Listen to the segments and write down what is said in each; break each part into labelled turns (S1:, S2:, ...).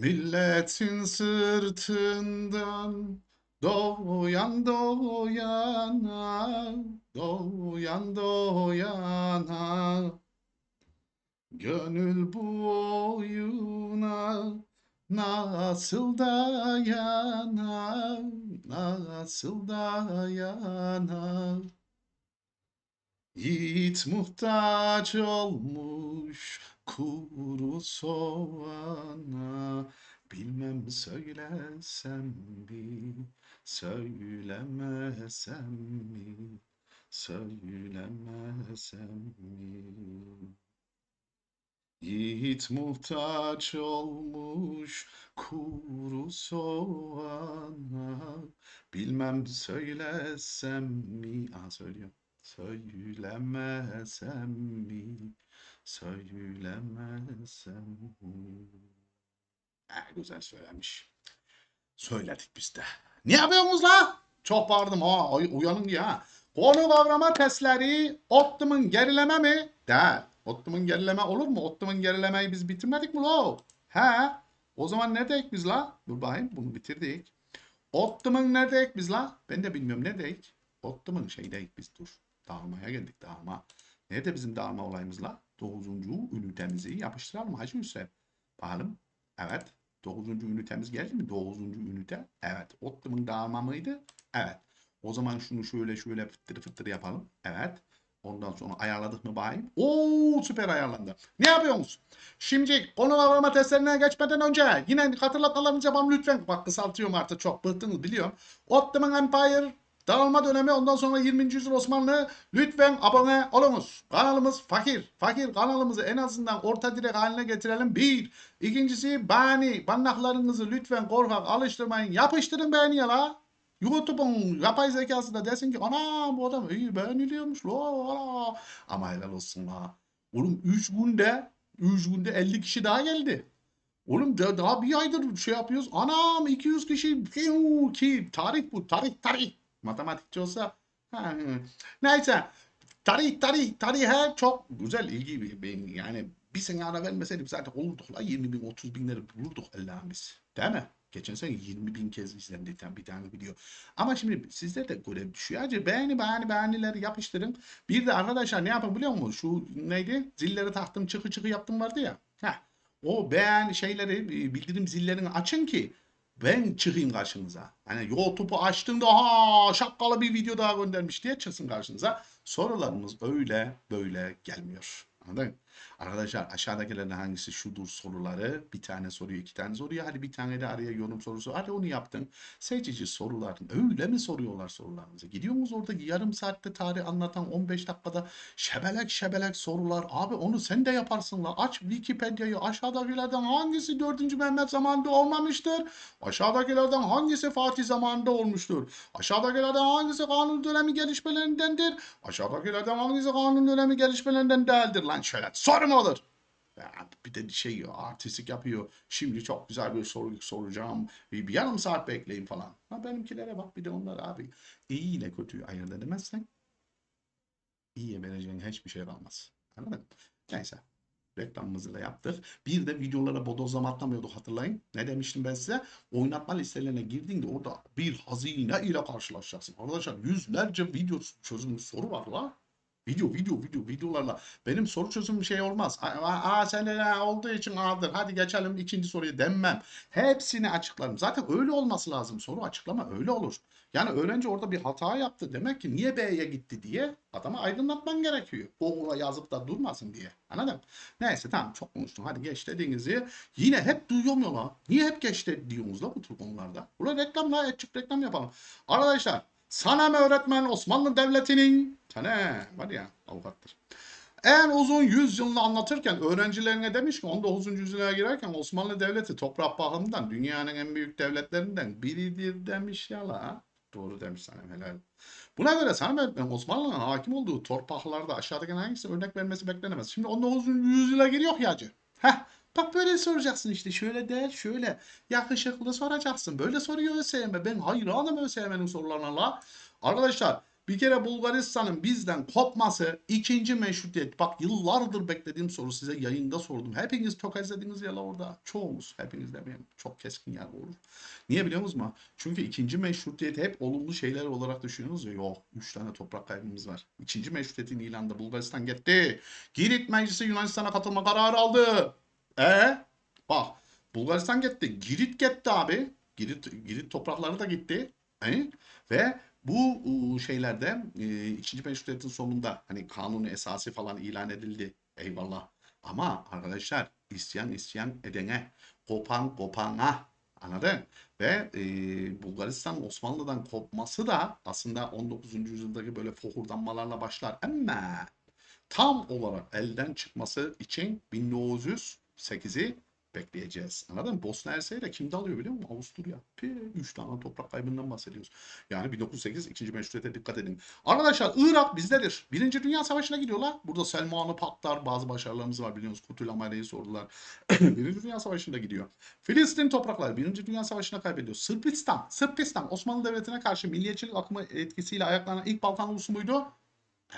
S1: Milletin sırtından doyan doyana, doyan doyana. Gönül bu oyuna nasıl dayanar, nasıl dayanar? Yiğit muhtaç olmuş kuru soğana Bilmem söylesem mi, söylemesem mi, söylemesem mi? Yiğit muhtaç olmuş kuru soğana Bilmem söylesem mi? Aa söylüyorum. Söylemesem mi? Söylemesem mi? Ha, güzel söylemiş. Söyledik biz de. Ne yapıyorsunuz la? Çok bağırdım ha. Uyanın ya. Konu kavrama testleri optimum gerileme mi? Değil. Optimum gerileme olur mu? Optimum gerilemeyi biz bitirmedik mi la? He. O zaman neredeyik biz la? Dur bakayım bunu bitirdik. Optimum neredeyik biz la? Ben de bilmiyorum neredeyik. Optimum şeydeyik biz dur. Dağılmaya geldik dağılma. Nerede bizim dağılma olayımız la? 9. ünitemizi yapıştıralım Hacı Hüseyin. Bakalım. Evet. 9. ünitemiz geldi mi? 9. ünite. Evet. Optimum dağılma mıydı? Evet. O zaman şunu şöyle şöyle fıttır fıttır yapalım. Evet. Ondan sonra ayarladık mı bakayım? Oo süper ayarlandı. Ne yapıyorsunuz? Şimdi konu kavrama testlerine geçmeden önce yine hatırlatmalarınızı yapalım lütfen. Bak kısaltıyorum artık çok bıktınız biliyorum. Ottoman Empire dağılma dönemi ondan sonra 20. yüzyıl Osmanlı lütfen abone olunuz. Kanalımız fakir. Fakir kanalımızı en azından orta direk haline getirelim. Bir. İkincisi beğeni. Bannaklarınızı lütfen korkak alıştırmayın. Yapıştırın beğeniye la. YouTube'un yapay zekası da desin ki ana bu adam iyi beğeniliyormuş la. Ama helal olsun la. Oğlum 3 günde 3 günde 50 kişi daha geldi. Oğlum da- daha bir aydır şey yapıyoruz. Anam 200 kişi ki tarih bu tarih tarih. Matematikçi olsa neyse tarih tarih tarihe çok güzel ilgi ben yani bir sene ara vermeseydim zaten olurduk la 20 bin 30 binleri bulurduk Allah'ımız değil mi? Geçen sene 20 bin kez izlendi bir tane video. Ama şimdi sizler de görev düşüyor. Hacı beğeni beğeni beğenileri yapıştırın. Bir de arkadaşlar ne yapın biliyor musun? Şu neydi? Zilleri taktım çıkı çıkı yaptım vardı ya. Heh. O beğen şeyleri bildirim zillerini açın ki ben çıkayım karşınıza. Hani YouTube'u açtığında ha şapkalı bir video daha göndermiş diye çıksın karşınıza. Sorularımız öyle böyle gelmiyor. Anladın mı? Arkadaşlar aşağıdakilerden hangisi şudur soruları? Bir tane soruyor, iki tane soruyor. Hadi bir tane de araya yorum sorusu. Hadi onu yaptın. Seçici sorular. Öyle mi soruyorlar sorularınızı? Gidiyorsunuz orada yarım saatte tarih anlatan 15 dakikada şebelek şebelek sorular. Abi onu sen de yaparsın la. Aç Wikipedia'yı. Aşağıdakilerden hangisi 4. Mehmet zamanında olmamıştır? Aşağıdakilerden hangisi Fatih zamanında olmuştur? Aşağıdakilerden hangisi kanun dönemi gelişmelerindendir? Aşağıdakilerden hangisi kanun dönemi gelişmelerinden değildir? Lan şöyle soru mu olur? Bir de şey artistik yapıyor. Şimdi çok güzel bir soru soracağım. Bir yarım saat bekleyin falan. Ha benimkilere bak bir de onlar abi. İyi ile kötüyü ayırt edemezsen iyiye vereceğin hiçbir şey kalmaz. Anladın mı? Neyse. Reklamımızı da yaptık. Bir de videolara bodozlama atlamıyorduk hatırlayın. Ne demiştim ben size? Oynatma listelerine girdiğinde orada bir hazine ile karşılaşacaksın. Arkadaşlar yüzlerce video çözümlü soru var la. Video, video, video, videolarla. Benim soru çözümü şey olmaz. Aa, sen ha, olduğu için A'dır. Hadi geçelim ikinci soruya denmem. Hepsini açıklarım. Zaten öyle olması lazım. Soru açıklama öyle olur. Yani öğrenci orada bir hata yaptı. Demek ki niye B'ye gitti diye adama aydınlatman gerekiyor. Google'a yazıp da durmasın diye. Anladın mı? Neyse tamam çok konuştum. Hadi geç dediğinizi yine hep duyuyorum ya la. Niye hep geç de diyorsunuz la bu tür konularda? Ulan reklamla açık reklam yapalım. Arkadaşlar Sanem öğretmen Osmanlı Devleti'nin tane var ya avukattır. En uzun yüzyılını anlatırken öğrencilerine demiş ki 19. yüzyıla girerken Osmanlı Devleti toprak bakımından dünyanın en büyük devletlerinden biridir demiş ya la. Doğru demiş Sanem helal. Buna göre öğretmen Osmanlı'nın hakim olduğu torpaklarda aşağıdaki hangisi örnek vermesi beklenemez. Şimdi 19. yüzyıla giriyor ya hacı. Heh Bak böyle soracaksın işte şöyle değil şöyle yakışıklı soracaksın. Böyle soruyor ÖSYM. Ben hayranım ÖSYM'nin sorularına la. Arkadaşlar Bir kere Bulgaristan'ın bizden kopması ikinci meşrutiyet. Bak yıllardır beklediğim soru size yayında sordum. Hepiniz tökezlediniz ya la orada. Çoğumuz. Hepiniz demeyelim. Çok keskin yer olur. Niye biliyor musunuz mu? Çünkü ikinci meşrutiyet hep olumlu şeyler olarak düşünüyorsunuz ya. Yok. Üç tane toprak kaybımız var. İkinci meşrutiyetin ilanında Bulgaristan gitti. Girit Meclisi Yunanistan'a katılma kararı aldı. E bak Bulgaristan gitti. Girit gitti abi. Girit, Girit toprakları da gitti. E? Ve bu şeylerde e, ikinci meşrutiyetin sonunda hani kanunu esası falan ilan edildi. Eyvallah. Ama arkadaşlar isyan isyan edene, kopan kopana anladın? Ve e, Bulgaristan Osmanlı'dan kopması da aslında 19. yüzyıldaki böyle fohurdanmalarla başlar. Ama tam olarak elden çıkması için 1908'i bekleyeceğiz. Anladın mı? Bosna Hersek'i de kimde alıyor biliyor musun? Avusturya. 3 tane toprak kaybından bahsediyoruz. Yani 1908 ikinci meşrutiyete dikkat edin. Arkadaşlar Irak bizdedir. Birinci Dünya Savaşı'na gidiyorlar. Burada Selmanlı Paklar bazı başarılarımız var biliyorsunuz. Kutul Amare'yi sordular. Birinci Dünya Savaşı'nda gidiyor. Filistin toprakları Birinci Dünya Savaşı'na kaybediyor. Sırpistan, Sırpistan Osmanlı Devleti'ne karşı milliyetçilik akımı etkisiyle ayaklanan ilk Balkan ulusu muydu?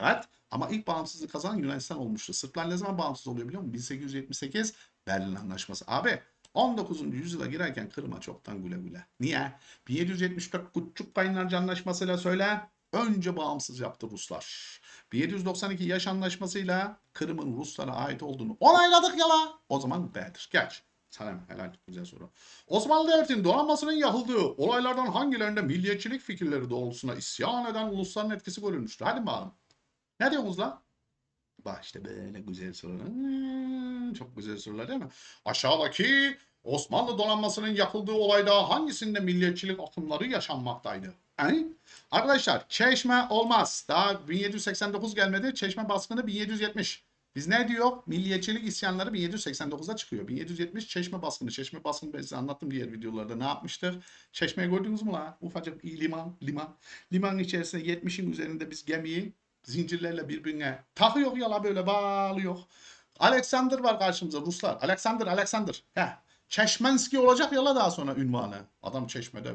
S1: Evet. Ama ilk bağımsızlığı kazanan Yunanistan olmuştu. Sırplar ne zaman bağımsız oluyor biliyor musun? 1878 Berlin Anlaşması. Abi 19. yüzyıla girerken Kırım'a çoktan güle güle. Niye? 1774 Küçük Kaynarca Anlaşması'yla söyle. Önce bağımsız yaptı Ruslar. 1792 Yaş Anlaşması'yla Kırım'ın Ruslara ait olduğunu onayladık yala. O zaman B'dir. Geç. Sana helal güzel soru. Osmanlı Devleti'nin donanmasının yakıldığı olaylardan hangilerinde milliyetçilik fikirleri doğrultusunda isyan eden ulusların etkisi görülmüştür? Hadi bakalım. Ne diyorsunuz lan? Bak işte böyle güzel sorular. Hmm, Çok güzel sorular değil mi? Aşağıdaki Osmanlı donanmasının yakıldığı olayda hangisinde milliyetçilik akımları yaşanmaktaydı? He? Arkadaşlar Çeşme olmaz. Daha 1789 gelmedi. Çeşme baskını 1770. Biz ne diyor? Milliyetçilik isyanları 1789'da çıkıyor. 1770 Çeşme baskını. Çeşme baskını ben size anlattım diğer videolarda. Ne yapmıştır? Çeşmeyi gördünüz mü la? Ufacık liman, liman. Limanın içerisinde 70'in üzerinde biz gemiyi zincirlerle birbirine takıyor ya la böyle bağlıyor. Alexander var karşımıza Ruslar. Alexander, Alexander. He. Çeşmenski olacak ya la daha sonra ünvanı. Adam çeşmede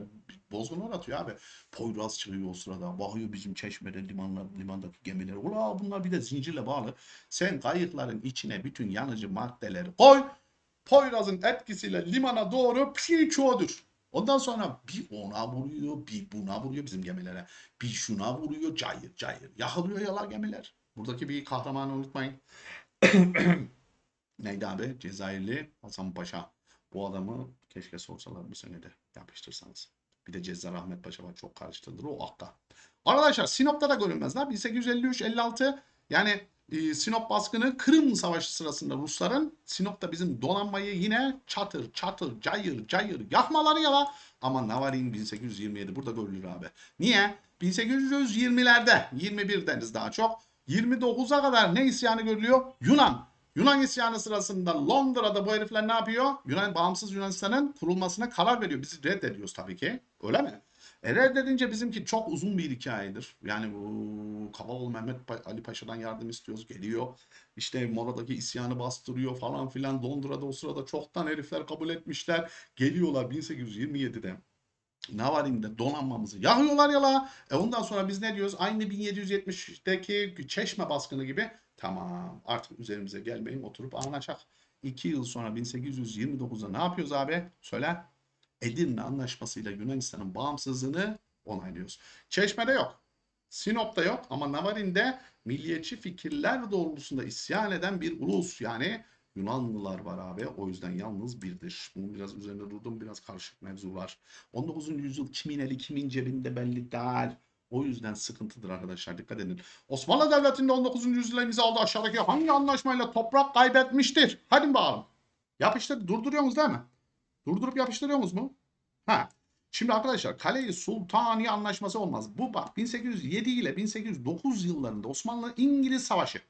S1: bozgun uğratıyor abi. Poyraz çıkıyor o sırada. Bakıyor bizim çeşmede limanlar, limandaki gemiler. Ula bunlar bir de zincirle bağlı. Sen kayıkların içine bütün yanıcı maddeleri koy. Poyraz'ın etkisiyle limana doğru piçodur. Ondan sonra bir ona vuruyor, bir buna vuruyor bizim gemilere. Bir şuna vuruyor, cayır cayır. Yakılıyor yalar gemiler. Buradaki bir kahramanı unutmayın. Neydi abi? Cezayirli Hasan Paşa. Bu adamı keşke sorsalar bir senede yapıştırsanız. Bir de Cezzar Ahmet Paşa var çok karıştırılır o akta. Arkadaşlar Sinop'ta da görünmezler. 1853-56 yani e, Sinop baskını Kırım Savaşı sırasında Rusların Sinop'ta bizim donanmayı yine çatır çatır cayır cayır yakmaları yala. Ama Navarin 1827 burada görülür abi. Niye? 1820'lerde 21 deniz daha çok 29'a kadar ne isyanı görülüyor? Yunan. Yunan isyanı sırasında Londra'da bu herifler ne yapıyor? Yunan bağımsız Yunanistan'ın kurulmasına karar veriyor. Biz reddediyoruz tabii ki. Öyle mi? E reddedince bizimki çok uzun bir hikayedir. Yani bu Kavaloğlu Mehmet Pa- Ali Paşa'dan yardım istiyoruz. Geliyor. İşte Mora'daki isyanı bastırıyor falan filan. Londra'da o sırada çoktan herifler kabul etmişler. Geliyorlar 1827'de. Navarin'de donanmamızı yakıyorlar ya la. E ondan sonra biz ne diyoruz? Aynı 1770'deki Çeşme baskını gibi. Tamam artık üzerimize gelmeyin oturup anlaşak. 2 yıl sonra 1829'da ne yapıyoruz abi? Söyle. Edirne Anlaşması'yla Yunanistan'ın bağımsızlığını onaylıyoruz. Çeşme'de yok. Sinop'ta yok ama Navarin'de milliyetçi fikirler doğrultusunda isyan eden bir ulus yani Yunanlılar var abi. O yüzden yalnız birdir. Bunun biraz üzerinde durdum. Biraz karışık mevzu var. 19. yüzyıl kimin eli kimin cebinde belli değil. O yüzden sıkıntıdır arkadaşlar. Dikkat edin. Osmanlı Devleti'nde 19. yüzyılda imzaladığı aşağıdaki hangi anlaşmayla toprak kaybetmiştir? Hadi bakalım. Yapıştır. Durduruyorsunuz değil mi? Durdurup yapıştırıyorsunuz mu? Ha. Şimdi arkadaşlar Kale-i Sultaniye Anlaşması olmaz. Bu bak 1807 ile 1809 yıllarında Osmanlı-İngiliz Savaşı.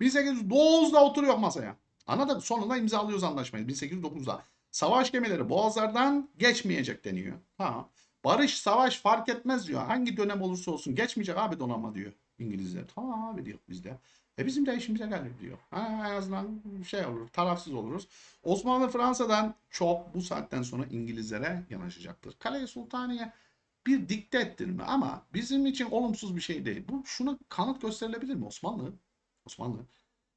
S1: 1809'da oturuyor masaya. Anladın mı? Sonunda imzalıyoruz anlaşmayı 1809'da. Savaş gemileri boğazlardan geçmeyecek deniyor. Ha. Barış, savaş fark etmez diyor. Hangi dönem olursa olsun geçmeyecek abi donanma diyor İngilizler. Tamam abi diyor biz de. E bizim de işimize gelir diyor. Ha, en azından şey olur, tarafsız oluruz. Osmanlı Fransa'dan çok bu saatten sonra İngilizlere yanaşacaktır. Kale-i Sultaniye bir dikte ettirme ama bizim için olumsuz bir şey değil. Bu şuna kanıt gösterilebilir mi? Osmanlı Osmanlı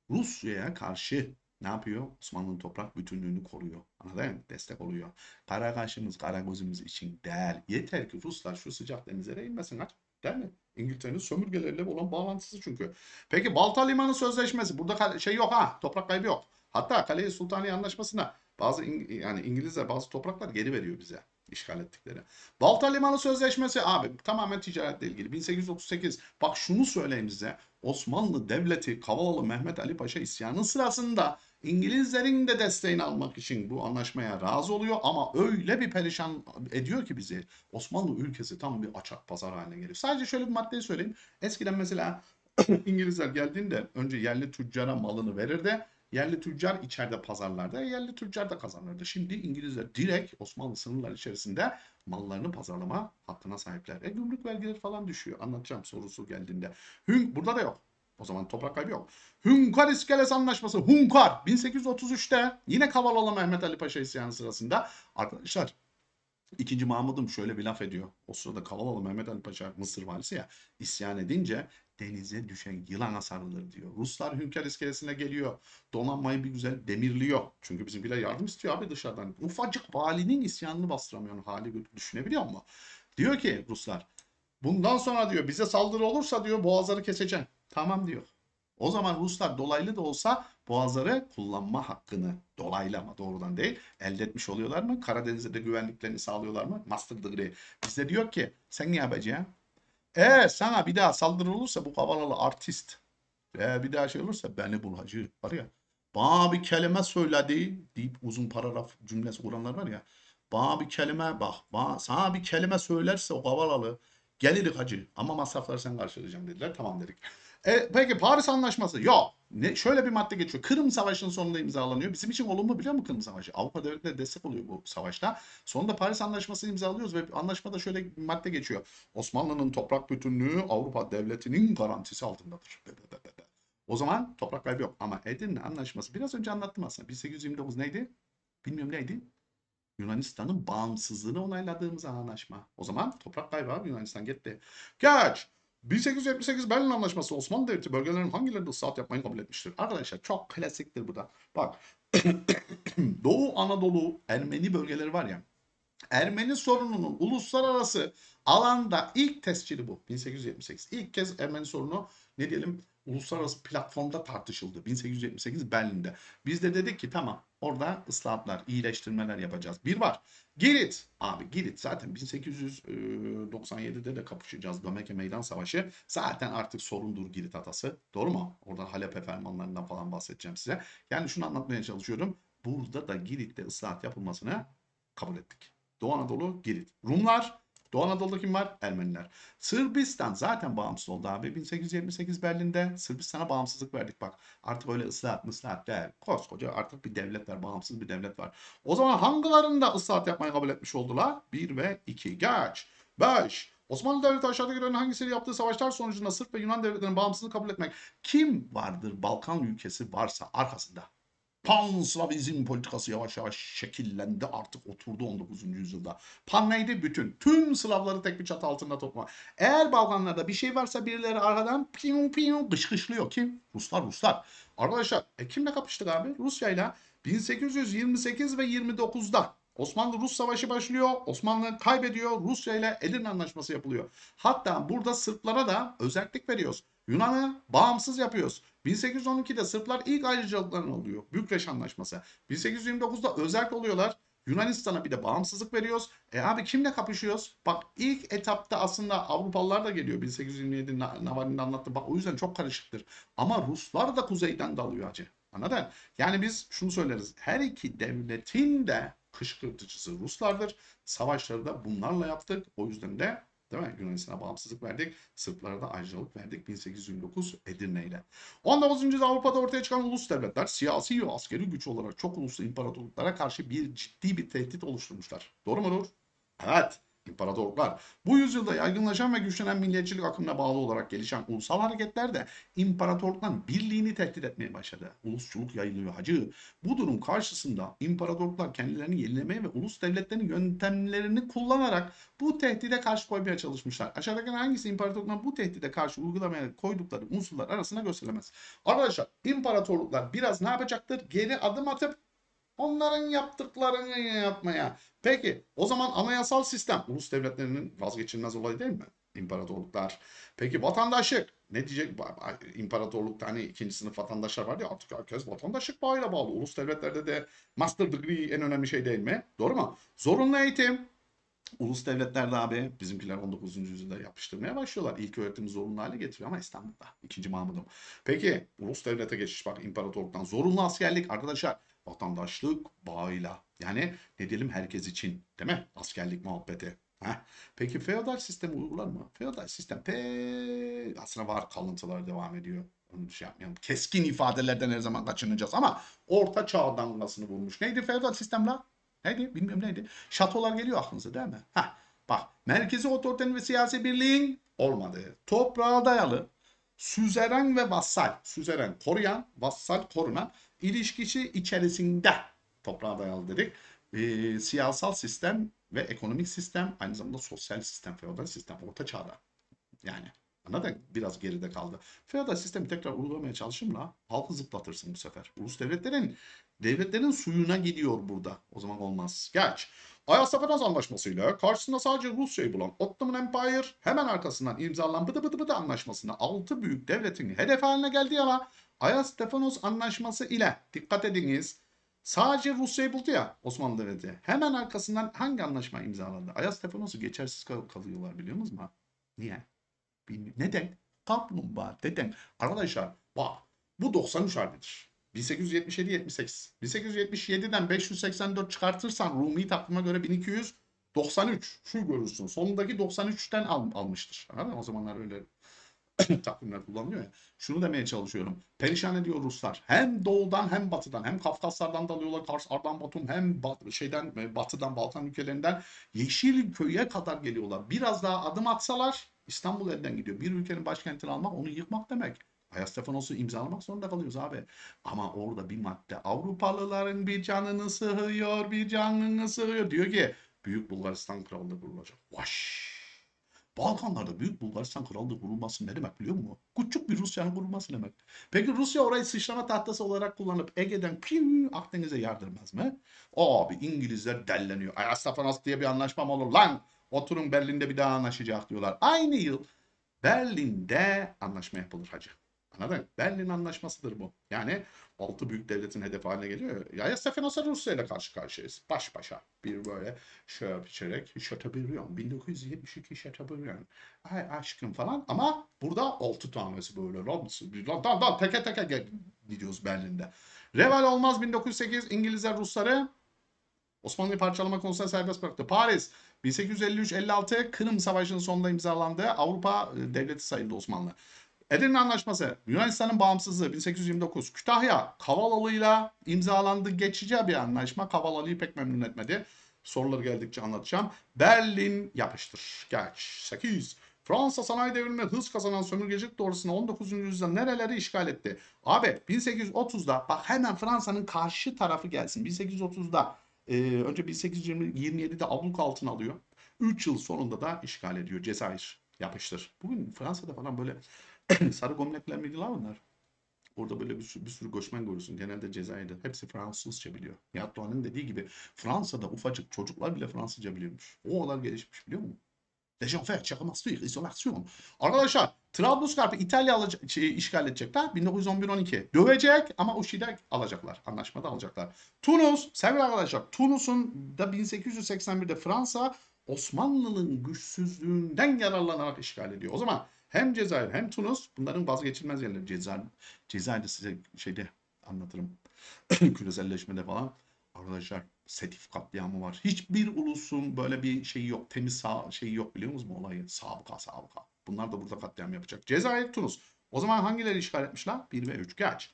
S1: Rusya'ya karşı ne yapıyor? Osmanlı'nın toprak bütünlüğünü koruyor. Anladın mı? Destek oluyor. Kara kaşımız, kara gözümüz için değil. Yeter ki Ruslar şu sıcak denizlere inmesinler. Değil mi? İngiltere'nin sömürgeleriyle olan bağlantısı çünkü. Peki Balta Limanı Sözleşmesi. Burada şey yok ha. Toprak kaybı yok. Hatta Kale-i Sultaniye Anlaşması'nda bazı İng- yani İngilizler bazı topraklar geri veriyor bize işgal ettikleri. Balta Limanı Sözleşmesi abi tamamen ticaretle ilgili. 1838. Bak şunu söyleyeyim size. Osmanlı Devleti Kavalalı Mehmet Ali Paşa isyanı sırasında İngilizlerin de desteğini almak için bu anlaşmaya razı oluyor ama öyle bir perişan ediyor ki bizi. Osmanlı ülkesi tam bir açak pazar haline geliyor. Sadece şöyle bir maddeyi söyleyeyim. Eskiden mesela İngilizler geldiğinde önce yerli tüccara malını verirdi. Yerli tüccar içeride pazarlarda, yerli tüccar da kazanırdı. Şimdi İngilizler direkt Osmanlı sınırlar içerisinde mallarını pazarlama hakkına sahipler. E gümrük vergileri falan düşüyor. Anlatacağım sorusu geldiğinde. Hün burada da yok. O zaman toprak kaybı yok. Hünkar İskeles Anlaşması. Hunkar 1833'te yine Kavalalı Mehmet Ali Paşa isyanı sırasında arkadaşlar İkinci Mahmud'um şöyle bir laf ediyor. O sırada Kavalalı Mehmet Ali Paşa Mısır valisi ya isyan edince denize düşen yılana sarılır diyor. Ruslar Hünkar iskelesine geliyor. Donanmayı bir güzel demirliyor. Çünkü bizimkiler yardım istiyor abi dışarıdan. Ufacık valinin isyanını bastıramıyor hali düşünebiliyor musun? Diyor ki Ruslar bundan sonra diyor bize saldırı olursa diyor boğazları keseceksin. Tamam diyor. O zaman Ruslar dolaylı da olsa boğazları kullanma hakkını dolaylı ama doğrudan değil elde etmiş oluyorlar mı? Karadeniz'de de güvenliklerini sağlıyorlar mı? Master degree. Bizde diyor ki sen ne yapacaksın? Eğer sana bir daha saldırı olursa bu kavalalı artist eğer bir daha şey olursa beni bul hacı var ya bana bir kelime söyledi deyip uzun paragraf cümlesi kuranlar var ya bana bir kelime bak bana, sana bir kelime söylerse o kavalalı gelirik hacı ama masrafları sen karşılayacaksın dediler tamam dedik. E, peki Paris Anlaşması yok. Ne, şöyle bir madde geçiyor. Kırım Savaşı'nın sonunda imzalanıyor. Bizim için olumlu biliyor musun Kırım Savaşı? Avrupa devletleri destek oluyor bu savaşta. Sonunda Paris Anlaşması'nı imzalıyoruz ve anlaşmada şöyle bir madde geçiyor. Osmanlı'nın toprak bütünlüğü Avrupa devletinin garantisi altındadır. O zaman toprak kaybı yok. Ama Edirne Anlaşması biraz önce anlattım aslında. 1829 neydi? Bilmiyorum neydi? Yunanistan'ın bağımsızlığını onayladığımız anlaşma. O zaman toprak kaybı var Yunanistan gitti. Geç. 1878 Berlin Anlaşması Osmanlı Devleti bölgelerin hangilerinde ıslahat yapmayı kabul etmiştir? Arkadaşlar çok klasiktir bu da. Bak Doğu Anadolu Ermeni bölgeleri var ya. Ermeni sorununun uluslararası alanda ilk tescili bu. 1878. İlk kez Ermeni sorunu ne diyelim uluslararası platformda tartışıldı. 1878 Berlin'de. Biz de dedik ki tamam orada ıslahatlar, iyileştirmeler yapacağız. Bir var. Girit. Abi Girit zaten 1897'de de kapışacağız. Dömeke Meydan Savaşı. Zaten artık sorundur Girit atası. Doğru mu? Orada Halep'e fermanlarından falan bahsedeceğim size. Yani şunu anlatmaya çalışıyorum. Burada da Girit'te ıslahat yapılmasını kabul ettik. Doğu Anadolu Girit. Rumlar Doğu Anadolu'da kim var? Ermeniler. Sırbistan zaten bağımsız oldu abi. 1878 Berlin'de Sırbistan'a bağımsızlık verdik bak. Artık öyle ıslahat mıslahat değil. Koskoca artık bir devlet var. Bağımsız bir devlet var. O zaman hangilerinde ıslahat yapmayı kabul etmiş oldular? 1 ve 2. Geç. 5. Osmanlı Devleti aşağıdakilerin hangisiyle yaptığı savaşlar sonucunda Sırp ve Yunan devletlerinin bağımsızlığını kabul etmek. Kim vardır Balkan ülkesi varsa arkasında? Panslavizm politikası yavaş yavaş şekillendi artık oturdu 19. yüzyılda. Pan neydi? Bütün. Tüm Slavları tek bir çatı altında toplama. Eğer Balkanlarda bir şey varsa birileri arkadan piyon piyon kışkışlıyor. Kim? Ruslar Ruslar. Arkadaşlar e kimle kapıştık abi? Rusya'yla 1828 ve 29'da Osmanlı-Rus savaşı başlıyor. Osmanlı kaybediyor. Rusya ile Edirne Anlaşması yapılıyor. Hatta burada Sırplara da özellik veriyoruz. Yunan'ı bağımsız yapıyoruz. 1812'de Sırplar ilk ayrıcalıklarını oluyor. Bükreş Anlaşması. 1829'da özerk oluyorlar. Yunanistan'a bir de bağımsızlık veriyoruz. E abi kimle kapışıyoruz? Bak ilk etapta aslında Avrupalılar da geliyor. 1827 Na- Navalny'nin anlattı. Bak o yüzden çok karışıktır. Ama Ruslar da kuzeyden dalıyor hacı. Anladın? Yani biz şunu söyleriz. Her iki devletin de kışkırtıcısı Ruslardır. Savaşları da bunlarla yaptık. O yüzden de değil mi? Yunanistan'a bağımsızlık verdik. Sırplara da ayrıcalık verdik 1829 Edirne ile. 19. yüzyılda Avrupa'da ortaya çıkan ulus devletler siyasi ve askeri güç olarak çok uluslu imparatorluklara karşı bir ciddi bir tehdit oluşturmuşlar. Doğru mudur? Evet. İmparatorluklar. Bu yüzyılda yaygınlaşan ve güçlenen milliyetçilik akımına bağlı olarak gelişen ulusal hareketler de imparatorlukların birliğini tehdit etmeye başladı. Ulusçuluk yayılıyor hacı. Bu durum karşısında imparatorluklar kendilerini yenilemeye ve ulus devletlerin yöntemlerini kullanarak bu tehdide karşı koymaya çalışmışlar. Aşağıdaki hangisi imparatorlukların bu tehdide karşı uygulamaya koydukları unsurlar arasında gösterilemez. Arkadaşlar imparatorluklar biraz ne yapacaktır? Geri adım atıp onların yaptıklarını yapmaya. Peki o zaman anayasal sistem ulus devletlerinin vazgeçilmez olayı değil mi? İmparatorluklar. Peki vatandaşlık ne diyecek? İmparatorlukta hani ikinci sınıf vatandaşlar var ya artık herkes vatandaşlık bağıyla bağlı. Ulus devletlerde de master degree en önemli şey değil mi? Doğru mu? Zorunlu eğitim. Ulus devletlerde abi bizimkiler 19. yüzyılda yapıştırmaya başlıyorlar. İlk öğretimi zorunlu hale getiriyor ama İstanbul'da. 2. Mahmud'um. Peki ulus devlete geçiş bak imparatorluktan. Zorunlu askerlik arkadaşlar vatandaşlık bağıyla. Yani ne diyelim herkes için değil mi? Askerlik muhabbeti. Heh. Peki feodal sistemi uygular mı? Feodal sistem pe aslında var kalıntılar devam ediyor. Onu şey yapmayalım. Keskin ifadelerden her zaman kaçınacağız ama orta çağ damgasını vurmuş. Neydi feodal sistem la? Neydi? Bilmiyorum neydi. Şatolar geliyor aklınıza değil mi? Heh. Bak merkezi otoritenin ve siyasi birliğin olmadığı, toprağa dayalı, süzeren ve vassal, süzeren koruyan, vassal korunan ilişkisi içerisinde toprağa dayalı dedik. Ee, siyasal sistem ve ekonomik sistem aynı zamanda sosyal sistem, feodal sistem orta çağda. Yani anladın? Biraz geride kaldı. Feodal sistemi tekrar uygulamaya çalışımla halkı zıplatırsın bu sefer. Ulus devletlerin devletlerin suyuna gidiyor burada. O zaman olmaz. Geç. Ayasofya Anlaşması'yla karşısında sadece Rusya'yı bulan Ottoman Empire hemen arkasından imzalanan Bıdı Bıdı Bıdı Anlaşması'nda altı büyük devletin hedef haline geldi ama Ayas-Stefanos Anlaşması ile dikkat ediniz sadece Rusya'yı buldu ya Osmanlı Devleti. Hemen arkasından hangi anlaşma imzaladı? Ayas-Stefanos'u geçersiz kal- kalıyorlar biliyor musunuz mu? Niye? Bilmiyorum. Neden? Kaplumbağa. Neden? Arkadaşlar bak bu 93 harbidir. 1877-78. 1877'den 584 çıkartırsan Rumi takvime göre 1293. Şu görürsün. Sonundaki 93'ten al, almıştır. Anladın? O zamanlar öyle takvimler kullanılıyor ya. Şunu demeye çalışıyorum. Perişan ediyor Ruslar. Hem doğudan hem batıdan hem Kafkaslardan dalıyorlar. Kars, Ardan, Batum hem bat, şeyden e, batıdan Balkan ülkelerinden Yeşilköy'e kadar geliyorlar. Biraz daha adım atsalar İstanbul elden gidiyor. Bir ülkenin başkentini almak onu yıkmak demek. Ayastefanos'u imzalamak zorunda kalıyoruz abi. Ama orada bir madde Avrupalıların bir canını sıhıyor, bir canını sıhıyor. Diyor ki Büyük Bulgaristan Krallığı kurulacak. Vaş. Balkanlarda Büyük Bulgaristan Krallığı kurulması ne demek biliyor musun? Küçük bir Rusya'nın kurulması demek. Peki Rusya orayı sıçrama tahtası olarak kullanıp Ege'den piu Akdeniz'e yardırmaz mı? Abi İngilizler delleniyor. Ayastefanos diye bir anlaşma mı olur lan? Oturun Berlin'de bir daha anlaşacak diyorlar. Aynı yıl Berlin'de anlaşma yapılır hacı. Anladın? Berlin Anlaşması'dır bu. Yani altı büyük devletin hedefi haline geliyor. Ya Stefanos'a Rusya ile karşı karşıyayız. Baş başa bir böyle şöp içerek Chateaubriand 1972 Chateaubriand ay aşkım falan ama burada altı tanesi böyle lan, lan, lan, lan teke teke gidiyoruz Berlin'de. Reval olmaz 1908 İngilizler Rusları Osmanlı'yı parçalama konusunda serbest bıraktı. Paris 1853-56 Kırım Savaşı'nın sonunda imzalandı. Avrupa e, devleti sayıldı Osmanlı. Edirne Anlaşması Yunanistan'ın bağımsızlığı 1829. Kütahya Kavalalı'yla imzalandı. Geçici bir anlaşma. Kavalalı'yı pek memnun etmedi. Soruları geldikçe anlatacağım. Berlin yapıştır. Geç. 8. Fransa sanayi devriminde hız kazanan sömürgecilik doğrusunda 19. yüzyılda nereleri işgal etti? Abi 1830'da bak hemen Fransa'nın karşı tarafı gelsin. 1830'da e, önce 1827'de abluk altına alıyor. 3 yıl sonunda da işgal ediyor Cezayir. Yapıştır. Bugün Fransa'da falan böyle sarı gömlekler lan bunlar? Orada böyle bir sürü, bir sürü göçmen görürsün. Genelde Cezayir'de. Hepsi Fransızca biliyor. Nihat Doğan'ın dediği gibi Fransa'da ufacık çocuklar bile Fransızca biliyormuş. O kadar gelişmiş biliyor musun? Dejenfer, çakılmazlık, izolasyon. Arkadaşlar Trablusgarp'ı İtalya alacak, şey, işgal edecekler. 1911-12. Dövecek ama o şeyde alacaklar. Anlaşmada alacaklar. Tunus, sevgili arkadaşlar. Tunus'un da 1881'de Fransa Osmanlı'nın güçsüzlüğünden yararlanarak işgal ediyor. O zaman hem Cezayir hem Tunus bunların vazgeçilmez yerleri. Cezayir, Cezayir'de size şeyde anlatırım. Küreselleşmede falan. Arkadaşlar Setif katliamı var. Hiçbir ulusun böyle bir şeyi yok. Temiz sağ şeyi yok biliyor musunuz bu olayı? Sabıka sabıka. Bunlar da burada katliam yapacak. Cezayir, Tunus. O zaman hangileri işgal etmişler? 1 ve 3. Geç.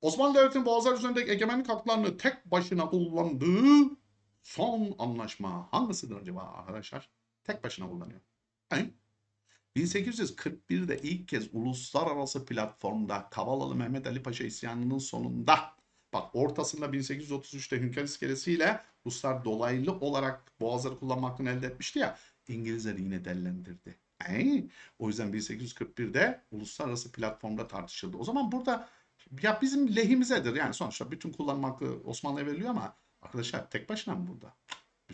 S1: Osmanlı Devleti'nin Boğazlar üzerindeki egemenlik haklarını tek başına kullandığı son anlaşma hangisidir acaba arkadaşlar? Tek başına kullanıyor. Yani 1841'de ilk kez uluslararası platformda Kavalalı Mehmet Ali Paşa isyanının sonunda bak ortasında 1833'te Hünkar iskelesiyle Ruslar dolaylı olarak boğazları kullanma hakkını elde etmişti ya İngilizler yine dellendirdi. Yani, o yüzden 1841'de uluslararası platformda tartışıldı. O zaman burada ya bizim lehimizedir. Yani sonuçta bütün kullanım hakkı Osmanlı'ya veriliyor ama arkadaşlar tek başına mı burada?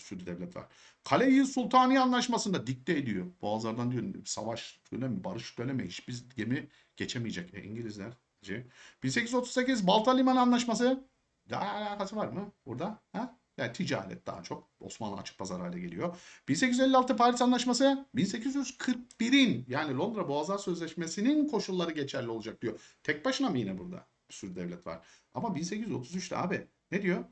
S1: Bir sürü devlet var. Kale-i Sultaniye Anlaşması'nda dikte ediyor. Boğazlardan diyor savaş dönemi, barış dönemi hiçbir gemi geçemeyecek. E, İngilizler. 1838 Balta Limanı Anlaşması. Daha alakası var mı burada? Ha? Yani ticaret daha çok. Osmanlı açık pazar hale geliyor. 1856 Paris Anlaşması 1841'in yani Londra Boğazlar Sözleşmesi'nin koşulları geçerli olacak diyor. Tek başına mı yine burada? Bir sürü devlet var. Ama 1833'te abi ne diyor?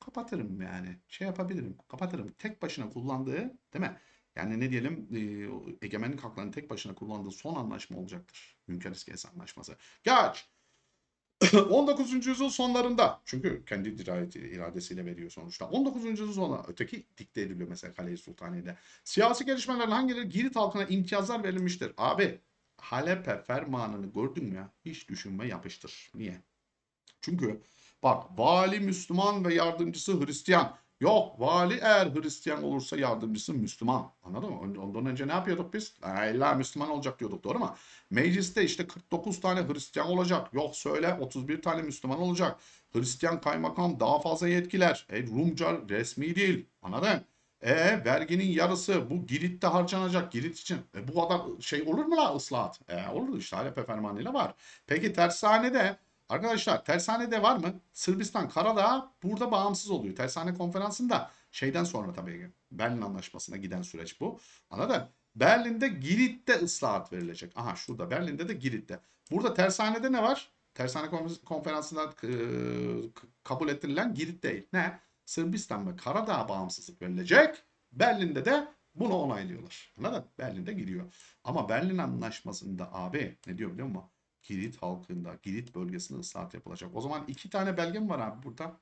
S1: Kapatırım yani. Şey yapabilirim. Kapatırım. Tek başına kullandığı değil mi? Yani ne diyelim e, egemenlik haklarını tek başına kullandığı son anlaşma olacaktır. İskelesi Anlaşması. Geç. 19. yüzyıl sonlarında çünkü kendi iradesiyle veriyor sonuçta. 19. yüzyıl sonra öteki dikte ediliyor mesela Kale-i Sultaniye'de. Siyasi gelişmelerin hangileri Girit halkına imtiyazlar verilmiştir? Abi Halep'e fermanını gördün mü ya? Hiç düşünme yapıştır. Niye? Çünkü bak vali Müslüman ve yardımcısı Hristiyan. Yok vali eğer Hristiyan olursa yardımcısı Müslüman. Anladın mı? Ondan önce ne yapıyorduk biz? İlahe Müslüman olacak diyorduk doğru mu? Mecliste işte 49 tane Hristiyan olacak. Yok söyle 31 tane Müslüman olacak. Hristiyan kaymakam daha fazla yetkiler. E, Rumca resmi değil. Anladın? E verginin yarısı bu Girit'te harcanacak. Girit için. E, bu kadar şey olur mu la ıslahat? E, olur işte Halep fermanıyla var. Peki tersanede Arkadaşlar tersanede var mı? Sırbistan Karadağ burada bağımsız oluyor. Tersane konferansında şeyden sonra tabii Berlin Anlaşması'na giden süreç bu. Anladın? Berlin'de Girit'te ıslahat verilecek. Aha şurada Berlin'de de Girit'te. Burada tersanede ne var? Tersane konferansında e, kabul ettirilen Girit değil. Ne? Sırbistan ve Karadağ bağımsızlık verilecek. Berlin'de de bunu onaylıyorlar. Anladın? Berlin'de gidiyor. Ama Berlin Anlaşması'nda AB ne diyor biliyor musun? Girit halkında, Girit bölgesinde ıslahat yapılacak. O zaman iki tane belgem var abi burada.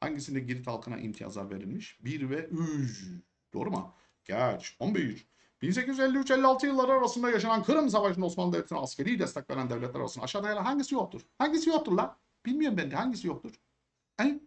S1: Hangisinde Girit halkına imtiyazlar verilmiş? 1 ve 3. Doğru mu? Geç. 11. 1853-56 yılları arasında yaşanan Kırım Savaşı'nda Osmanlı Devleti'ne askeri destek veren devletler arasında aşağıda yer hangisi yoktur? Hangisi yoktur lan? Bilmiyorum ben de hangisi yoktur? Hani?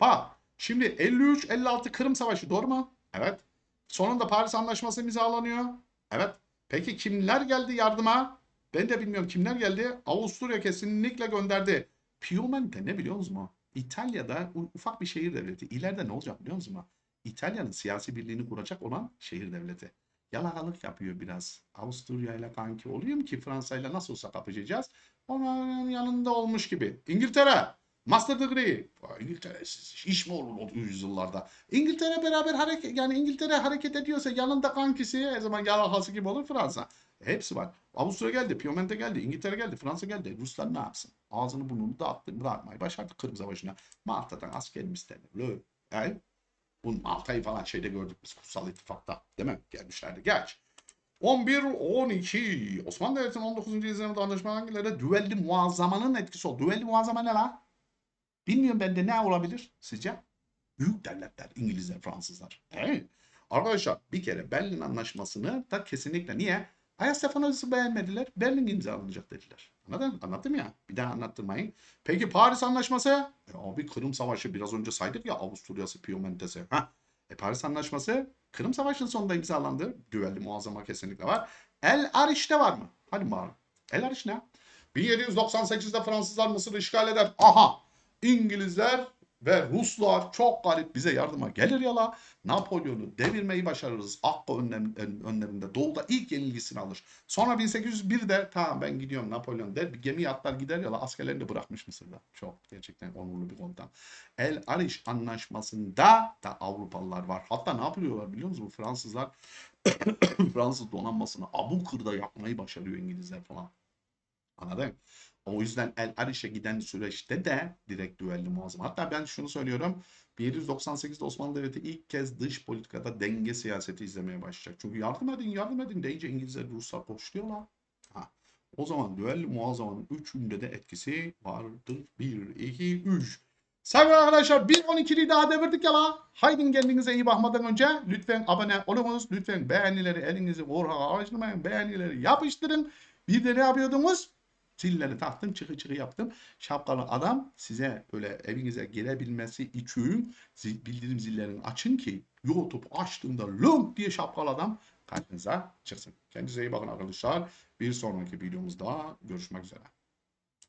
S1: Bak şimdi 53-56 Kırım Savaşı doğru mu? Evet. Sonunda Paris Anlaşması imzalanıyor. Evet. Peki kimler geldi yardıma? Ben de bilmiyorum kimler geldi. Avusturya kesinlikle gönderdi. Piemonte ne biliyor musunuz mu? İtalya'da ufak bir şehir devleti. İleride ne olacak biliyor musunuz mu? İtalya'nın siyasi birliğini kuracak olan şehir devleti. Yalakalık yapıyor biraz. Avusturya ile kanki oluyor ki Fransa ile nasıl olsa kapışacağız. Onun yanında olmuş gibi. İngiltere. Master degree. İngiltere iş mi olur o yüzyıllarda? İngiltere beraber hareket yani İngiltere hareket ediyorsa yanında kankisi her zaman yalakası gibi olur Fransa. Hepsi var. Avusturya geldi, Piemonte geldi, İngiltere geldi, Fransa geldi. Ruslar ne yapsın? Ağzını burnunu dağıttı, bırakmayı başardı Kırım Savaşı'na. Malta'dan askerimiz istedi. Yani, bu Malta'yı falan şeyde gördük biz Kutsal İttifak'ta. Değil mi? Gelmişlerdi. Geç. 11-12 Osmanlı Devleti'nin 19. yüzyılında anlaşma hangileri? Düelli muazzamanın etkisi oldu. Düelli muazzama ne la? Bilmiyorum ben de ne olabilir sizce? Büyük devletler, İngilizler, Fransızlar. Evet. Arkadaşlar bir kere Berlin Anlaşması'nı da kesinlikle niye? Ayastefanos'u beğenmediler. Berlin imzalanacak dediler. Anladın? Anlattım ya. Bir daha anlattırmayın. Peki Paris Anlaşması? E abi Kırım Savaşı biraz önce saydık ya Avusturya'sı, Piemonte'si. E Paris Anlaşması Kırım Savaşı'nın sonunda imzalandı. Düelli muazzama kesinlikle var. El Ariş'te var mı? Hadi bakalım. El Ariş ne? 1798'de Fransızlar Mısır'ı işgal eder. Aha! İngilizler ve Ruslar çok garip bize yardıma gelir ya la. Napolyon'u devirmeyi başarırız. Akko önlem, önlerinde doğuda ilk yenilgisini alır. Sonra 1801'de tamam ben gidiyorum Napolyon der. Bir gemi atlar gider ya la askerlerini de bırakmış Mısır'da. Çok gerçekten onurlu bir komutan. El Arish anlaşmasında da Avrupalılar var. Hatta ne yapıyorlar biliyor musunuz? Fransızlar Fransız donanmasını Abu Kır'da yapmayı başarıyor İngilizler falan. Anladın? O yüzden El Arish'e giden süreçte de direkt düelli muazzam. Hatta ben şunu söylüyorum. 1798'de Osmanlı Devleti ilk kez dış politikada denge siyaseti izlemeye başlayacak. Çünkü yardım edin yardım edin deyince İngilizler Ruslar koşuyorlar. Ha. O zaman düelli muazzama'nın üçünde de etkisi vardır. 1, 2, 3. Sevgili arkadaşlar 1.12'liyi daha devirdik ya la. Haydi kendinize iyi bakmadan önce lütfen abone olunuz. Lütfen beğenileri elinizi korkak karıştırmayın. Beğenileri yapıştırın. Bir de ne yapıyordunuz? Zilleri taktım çıkı çıkı yaptım. Şapkalı adam size böyle evinize girebilmesi için zil, bildirim zillerini açın ki YouTube açtığında lunk diye şapkalı adam karşınıza çıksın. Kendinize iyi bakın arkadaşlar. Bir sonraki videomuzda görüşmek üzere.